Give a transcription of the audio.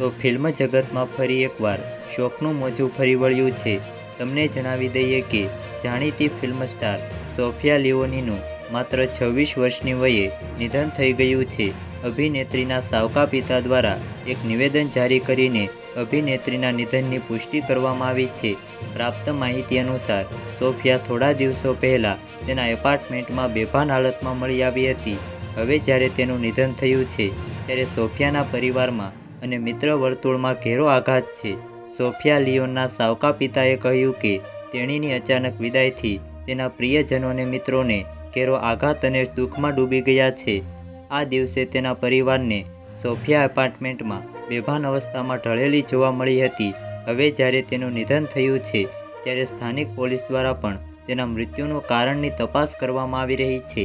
તો ફિલ્મ જગતમાં ફરી એકવાર શોકનું મોજું ફરી વળ્યું છે. તમને જણાવી દઈએ કે જાણીતી ફિલ્મ સ્ટાર સોફિયા લિયોનીનું માત્ર છવ્વીસ વર્ષની વયે નિધન થઈ ગયું છે. અભિનેત્રીના સાવકા પિતા દ્વારા એક નિવેદન જારી કરીને અભિનેત્રીના નિધનની પુષ્ટિ કરવામાં આવી છે. પ્રાપ્ત માહિતી અનુસાર, સોફિયા થોડા દિવસો પહેલાં તેના એપાર્ટમેન્ટમાં બેભાન હાલતમાં મળી આવી હતી. હવે જ્યારે તેનું નિધન થયું છે, ત્યારે સોફિયાના પરિવારમાં અને મિત્ર વર્તુળમાં ઘેરો આઘાત છે. સોફિયા લિયોનના સાવકા પિતાએ કહ્યું કે, તેણીની અચાનક વિદાયથી તેના પ્રિયજનોને મિત્રોને ઘેરો આઘાત અને દુઃખમાં ડૂબી ગયા છે. આ દિવસે તેના પરિવારને સોફિયા એપાર્ટમેન્ટમાં બેભાન અવસ્થામાં ઢળેલી જોવા મળી હતી. હવે જ્યારે તેનું નિધન થયું છે, ત્યારે સ્થાનિક પોલીસ દ્વારા પણ તેના મૃત્યુનું કારણની તપાસ કરવામાં આવી રહી છે.